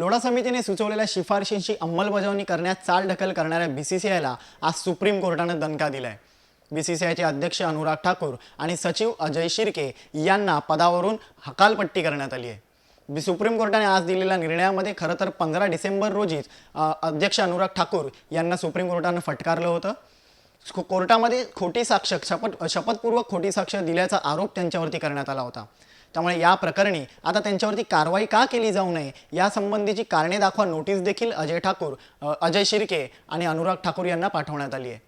लोढा समितीने सुचवलेल्या शिफारशींची अंमलबजावणी करण्यात चाल ढकल करणाऱ्या बी सी सी आयला आज सुप्रीम कोर्टानं दणका दिलाय. बी सी सी आयचे अध्यक्ष अनुराग ठाकूर आणि सचिव अजय शिर्के यांना पदावरून हकालपट्टी करण्यात आली आहे. सुप्रीम कोर्टाने आज दिलेल्या निर्णयामध्ये खरं तर पंधरा डिसेंबर रोजीच अध्यक्ष अनुराग ठाकूर यांना सुप्रीम कोर्टानं फटकारलं होतं. कोर्टामध्ये खोटी साक्ष शपथ शपथपूर्वक खोटी साक्ष दिल्याचा आरोप त्यांच्यावरती करण्यात आला होता. त्यामुळे या प्रकरणी आता त्यांच्यावरती कारवाई का केली जाऊ नये यासंबंधीची कारणे दाखवा नोटीस देखील अजय ठाकूर अजय शिर्के आणि अनुराग ठाकूर यांना पाठवण्यात आली आहे.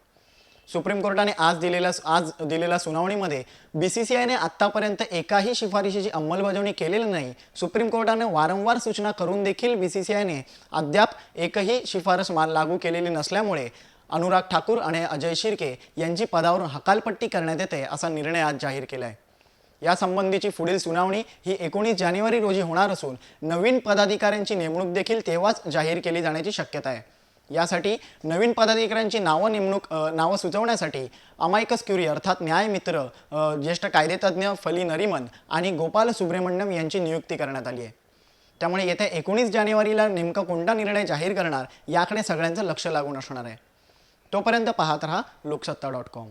सुप्रीम कोर्टाने आज दिलेल्या आज दिलेल्या सुनावणीमध्ये बी सी सी आयने आत्तापर्यंत एकाही शिफारशीची अंमलबजावणी केलेली नाही. सुप्रीम कोर्टाने वारंवार सूचना करून देखील बी सी सी आयने अद्याप एकही शिफारस मा लागू केलेली नसल्यामुळे अनुराग ठाकूर आणि अजय शिर्के यांची पदावरून हकालपट्टी करण्यात येते असा निर्णय आज जाहीर केला आहे यासंबंधीची पुढील सुनावणी ही एकोणीस जानेवारी रोजी होणार असून नवीन पदाधिकाऱ्यांची नेमणूक देखील तेव्हाच जाहीर केली जाण्याची शक्यता आहे. यासाठी नवीन पदाधिकाऱ्यांची नावं नेमणूक नावं सुचवण्यासाठी अमायकस क्युरी अर्थात न्यायमित्र ज्येष्ठ कायदेतज्ञ फली नरिमन आणि गोपाल सुब्रमण्यम यांची नियुक्ती करण्यात आली आहे. त्यामुळे येत्या एकोणीस जानेवारीला नेमका कोणता निर्णय जाहीर करणार याकडे सगळ्यांचं लक्ष लागून असणार आहे. तोपर्यंत पाहत रहा लोकसत्ता डॉट कॉम.